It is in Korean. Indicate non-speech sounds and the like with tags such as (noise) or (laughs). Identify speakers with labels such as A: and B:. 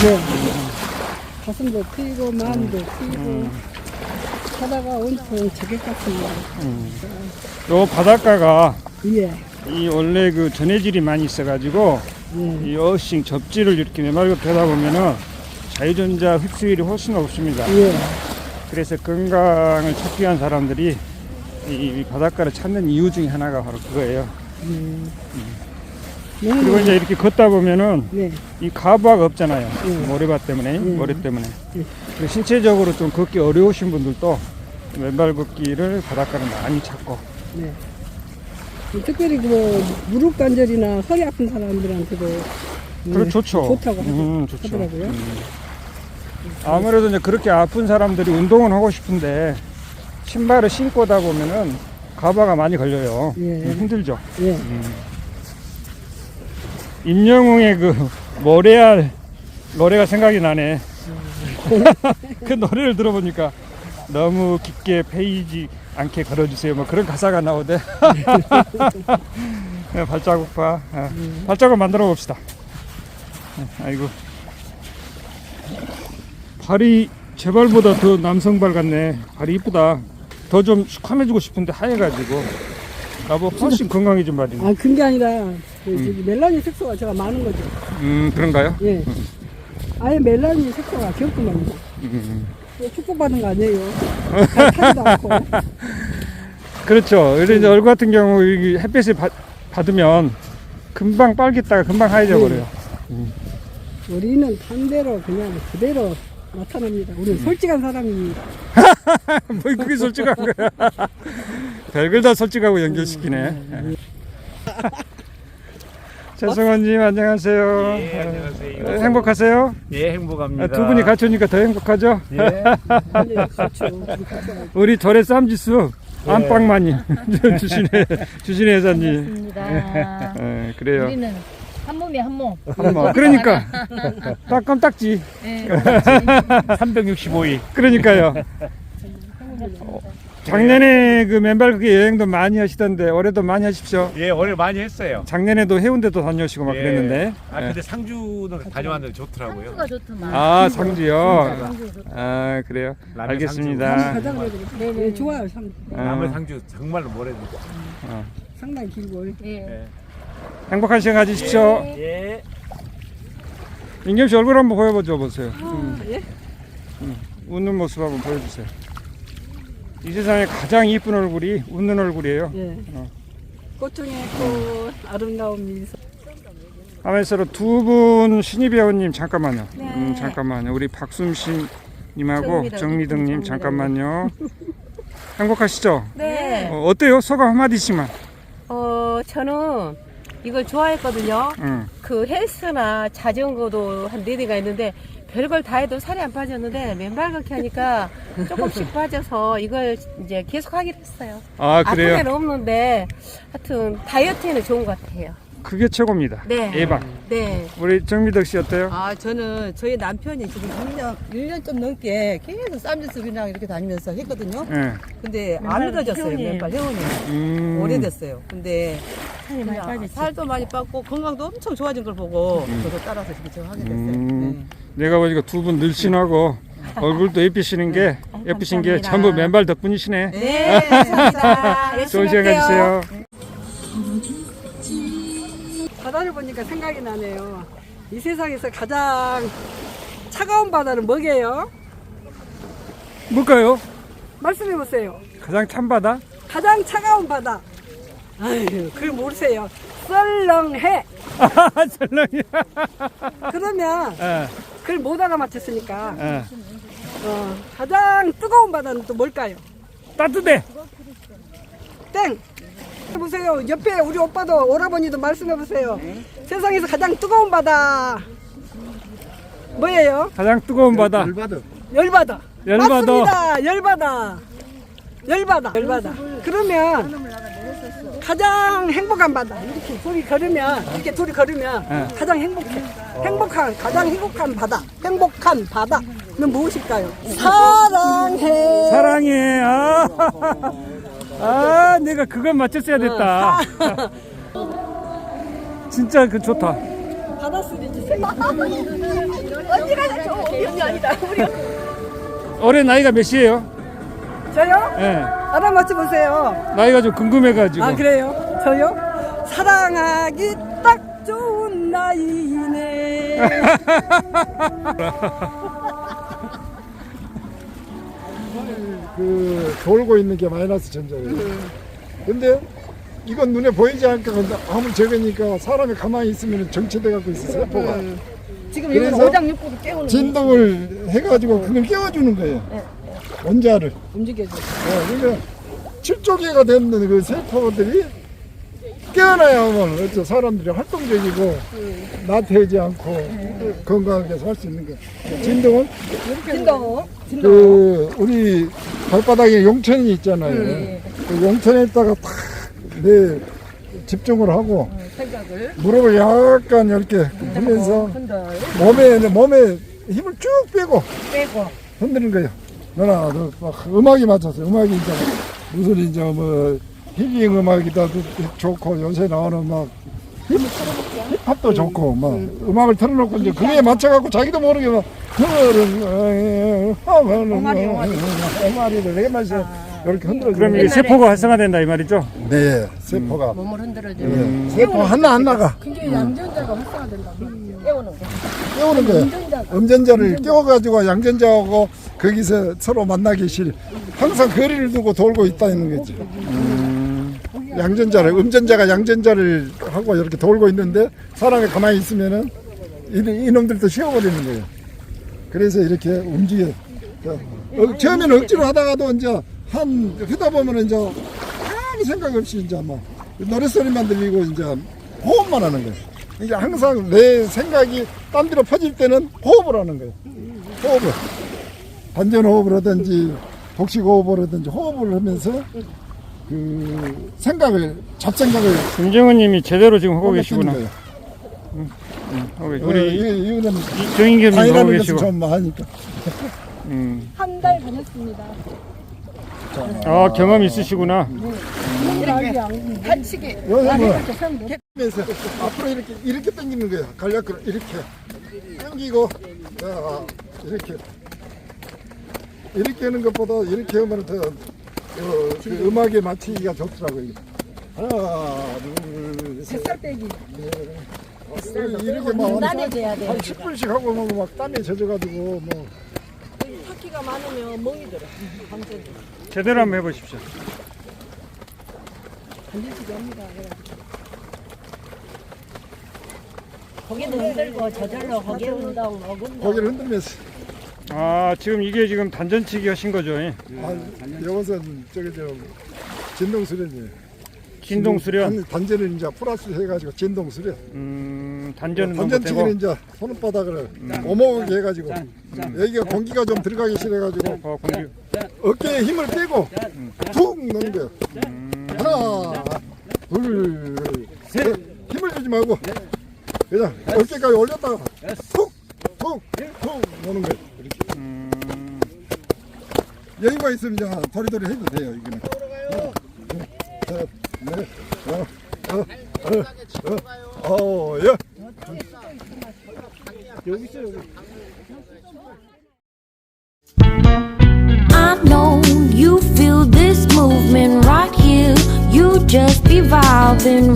A: 네. 가슴도 트이고 마음도 트이고 하다가 온통 저격 같습니다.
B: 요 바닷가가
A: 예.
B: 이 원래 그 전해질이 많이 있어가지고
A: 예.
B: 이 어싱 접지를 이렇게 메말고 펴다 보면은 자유전자 흡수율이 훨씬 높습니다.
A: 예.
B: 그래서 건강을 찾기 위한 사람들이 이, 이 바닷가를 찾는 이유 중에 하나가 바로 그거예요. 그리고
A: 너무
B: 이제 이렇게 걷다 보면은
A: 네.
B: 이 가부가 없잖아요.
A: 예.
B: 모래밭 때문에,
A: 예.
B: 모래 때문에.
A: 예.
B: 그리고 신체적으로 좀 걷기 어려우신 분들도 맨발 걷기를 바닷가를 많이 찾고
A: 네. 특별히 그 무릎 관절이나 허리 아픈 사람들한테도
B: 그래
A: 네,
B: 좋죠.
A: 좋다고 하더-
B: 음, 좋죠.
A: 하더라고요.
B: 음. 아무래도 이제 그렇게 아픈 사람들이 운동은 하고 싶은데 신발을 신고 다 보면은 가바가 많이 걸려요.
A: 예.
B: 음, 힘들죠.
A: 예.
B: 임영웅의 그 모래알 노래가 생각이 나네. (laughs) 그 노래를 들어보니까 너무 깊게 페이지 않게 걸어주세요. 뭐 그런 가사가 나오대. (laughs) 네, 발자국 봐. 아, 발자국 만들어 봅시다. 네, 아이고. 발이 제 발보다 더 남성 발 같네. 발이 이쁘다. 더 좀 시커매지고 싶은데 하얘가지고. 나보고 훨씬 건강해진 발이네.
A: 아, 그게 아니라 그 저기 멜라닌 색소가 제가 많은 거죠.
B: 음, 그런가요?
A: 예. 아예 멜라닌 색소가 귀엽구만요.
B: 음.
A: 이거 축복받은 거 아니에요. (laughs) 잘 타지도 않고.
B: 그렇죠. 그래서 이제 얼굴 같은 경우 이 햇빛을 받, 받으면 금방 빨겠다가 금방 하얘져 버려요.
A: 우리는 반대로 그냥 그대로 나타납니다. 우리는 솔직한 사람입니다. (laughs)
B: 뭐 그게 솔직한 거야. (laughs) 별걸 다 솔직하고 연결시키네. (laughs) 최승원님 안녕하세요.
C: 예, 안녕하세요.
B: 어, 행복하세요?
C: 예, 행복합니다.
B: 아, 두 분이 같이 오니까 더 행복하죠?
C: 예.
A: 네, (laughs) 그렇죠. 우리
B: 절의 쌈지수
C: 예.
B: 안방마님 (laughs) 주신의 주신의 회장님.
D: 맞습니다.
B: 예, 그래요.
D: 우리는 한 몸이 한 몸.
B: 뭐, 그러니까 딱 껌딱지.
D: 네,
C: 365일.
B: 그러니까요. 작년에 그 맨발 걷기 여행도 많이 하시던데 올해도 많이 하십시오.
C: 예, 오늘 많이 했어요.
B: 작년에도 해운대도 다녀오시고 막
C: 예.
B: 그랬는데.
C: 아,
B: 예.
C: 근데 상주는 다녀왔는데 좋더라고요.
D: 상수가 좋더만.
B: 아 상주요.
D: 상수.
B: 아 그래요.
C: 라면
B: 알겠습니다.
A: 가자 그래도. 네, 네, 좋아요. 상,
C: 남의
B: 어,
C: 상주 정말로 모래도.
A: 상당히 길고.
D: 예.
C: 예.
B: 행복한 시간 가지십시오.
C: 예.
B: 인겸 씨 얼굴 한번 보여보죠 보세요.
A: 아, 예?
B: 웃는 모습 한번 보여주세요. 이 세상에 가장 이쁜 얼굴이 웃는 얼굴이에요.
A: 예.
B: 어.
A: 꽃 중에 꽃 아름다운 미소.
B: 하면서 두분 신희 배우님 잠깐만요.
D: 네.
B: 음, 잠깐만요. 우리 박숨씨 님하고
D: 정미덕,
B: 정미덕님
D: 정미덕.
B: 잠깐만요. (laughs) 행복하시죠?
E: 네.
B: 어, 어때요? 소감 한마디씩만.
E: 어, 저는 이걸 좋아했거든요.
B: 응.
E: 그 헬스나 자전거도 한 네 대가 있는데 별걸 다 해도 살이 안 빠졌는데 맨발 걷기 하니까 조금씩 빠져서 이걸 이제 계속 하기로 했어요.
B: 아
E: 아픈
B: 그래요?
E: 데는 없는데 하여튼 다이어트에는 좋은 것 같아요.
B: 그게 최고입니다.
E: 네.
B: 예방.
E: 네.
B: 우리 정미덕 씨 어때요?
F: 아, 저는 저희 남편이 지금 1년, 1년 좀 넘게 계속 쌈지습이랑 이렇게 다니면서 했거든요.
B: 예.
F: 근데 안
E: 맨발
F: 늘어졌어요,
E: 회원이에요.
F: 맨발 회원이.
B: 음.
F: 오래됐어요. 근데
D: 살이 많이
F: 그냥
D: 빠졌지.
F: 살도 많이 빠고 건강도 엄청 좋아진 걸 보고 저도 따라서 지금 제가 하게 됐어요.
B: 음. 내가 보니까 두 분 늘씬하고 (laughs) 얼굴도 예쁘시는 게 예쁘신 게
D: 감사합니다.
B: 전부 맨발 덕분이시네.
F: 네. 네, 감사합니다. (laughs)
B: 좋은
F: 열심히
B: 시간
F: 할게요.
B: 가지세요.
A: 바다를 보니까 생각이 나네요. 이 세상에서 가장 차가운 바다는 뭐게요?
B: 뭘까요?
A: 말씀해 보세요.
B: 가장 찬 바다?
A: 가장 차가운 바다. 아유, 그걸 모르세요. 썰렁해. (laughs)
B: 설렁이.
A: 그러면
B: 예,
A: 그걸 못 알아맞혔으니까
B: 예.
A: 어, 가장 뜨거운 바다는 또 뭘까요?
B: 따뜻해.
A: 땡. 보세요. 옆에 우리 오빠도 오라버니도 말씀해 보세요. 세상에서 가장 뜨거운 바다 뭐예요?
B: 가장 뜨거운 바다.
A: 열바다.
B: 열바다.
A: 맞습니다. 열바다. 열바다. 열바다. 그러면 가장 행복한 바다. 이렇게 둘이 걸으면 이렇게 둘이 걸으면
B: 네.
A: 가장 행복해. 행복한 가장 행복한 바다. 행복한 바다는 무엇일까요? 사랑해.
B: 사랑해. 아, 아 내가 그건 맞췄어야 됐다. (laughs) 진짜 그 좋다.
A: 받았으니
E: 언니가 저 언니 아니다. 우리
B: 올해 나이가 몇이에요?
A: 저요?
B: 예.
A: 알아맞혀 보세요.
B: 나이가 좀 궁금해가지고.
A: 아 그래요? 저요? 사랑하기 딱 좋은 나이네. (laughs)
G: 그 돌고 있는 게 마이너스 전자예요. 근데 이건 눈에 보이지 않게 근데 아무리 적으니까 사람이 가만히 있으면 정체돼 갖고 있어 세포가.
A: 지금
G: 그래서
A: 이건 오장육부를 깨우는
G: 진동을 해가지고 그걸 깨워주는 거예요. 원자를.
A: 움직여줘.
G: 어, 그러니까 칠조개가 되는 그 세포들이 깨어나야만 어째 사람들이 활동적이고 나태하지 않고 건강하게 살 수 있는 거예요. 진동은
A: 진동.
G: 그 우리 발바닥에 용천이 있잖아요. 그 용천에다가 탁내 집중을 하고 무릎을 약간 이렇게 하면서 몸에 몸에 힘을 쭉 빼고
A: 빼고.
G: 흔드는 거예요. 너나 너막 음악이 맞춰서 음악이 이제 무슨 이제 뭐 힐링 음악이다 좋고 요새 나오는 막 힙- 힙합도 좋고 막 음 악을 틀어놓고 이제 그에 맞춰갖고 자기도 모르게 막 흐르는 옹알이를 네 마디씩 이렇게 흔들어
B: 그럼 이게 세포가 활성화된다 이 말이죠?
G: 네 세포가
E: 몸을 흔들어줘.
G: 네, 세포 하나 안 나가
A: 굉장히 양전자가 활성화된다. 깨우는 거.
G: 깨우는 거예요. 음전자를 깨워가지고 양전자하고 거기서 서로 만나기 싫. 항상 거리를 두고 돌고 있다는 거지. 양전자를 음전자가 양전자를 하고 이렇게 돌고 있는데 사람이 가만히 있으면은 이- 이놈들도 쉬어버리는 거예요. 그래서 이렇게 움직여. 어, 처음에는 억지로 하다가도 이제 한 하다 보면은 이제 아무 생각 없이 이제 뭐 노랫소리만 들리고 이제 호흡만 하는 거예요. 이게 항상 내 생각이 딴 데로 퍼질 때는 호흡을 하는 거예요. 호흡을. 단전 호흡을 하든지 복식 호흡을 하든지 호흡을 하면서 그 생각을 잡생각을
B: 김정은 님이 제대로 지금 하고 계시구나.
G: 거예요.
B: 하고 계시-
G: 우리
B: 우리
G: 이- 이거는
B: 정인겸 님 하고
G: 다이라는 것을
B: 계시고.
G: 좀 하니까.
B: 음.
A: 한 달 다녔습니다.
B: 아 경험 있으시구나.
A: 다치게.
G: 요새 뭐 하면서 앞으로 이렇게 이렇게 당기는 거야. 간략으로 이렇게 당기고 자 이렇게 이렇게 하는 것보다 이렇게 하면 더 어, 그 음악에 맞추기가 좋더라고요. 하나, 둘, 셋.
A: 뱃살 빼기.
G: 이렇게 막한 10분씩 하고 뭐막 땀에 젖어가지고 뭐
A: 바퀴가 많으면 멍이 들어.
B: 제대로 한번 해보십시오.
D: 거기도 흔들고 저절로 거기 운동, 어근동.
G: 고개를 흔들면서
B: 아 지금 이게 지금 단전치기 하신 거죠? 예?
G: 아, 이것은 저기 저 진동 수련이에요.
B: 진동 수련.
G: 단- 단전을 이제 플러스 해가지고 진동 수련.
B: 음 단전은
G: 단전치기는
B: 못되고
G: 이제 손바닥을 오목하게 해가지고 여기가 공기가 좀 들어가기 싫어가지고
B: 어, 공기.
G: 어깨에 힘을 빼고 툭 넣는 거예요. 하나, 둘, 셋. 힘을 주지 말고 그냥 어깨까지 올렸다가 툭, 툭, 툭 넣는 거예요. 이렇게.
B: 음,
G: 여유가 있으면 이제 도리도리 해도 돼요. 이거는. 넷, 어, 어, 어, 어, 어, 예.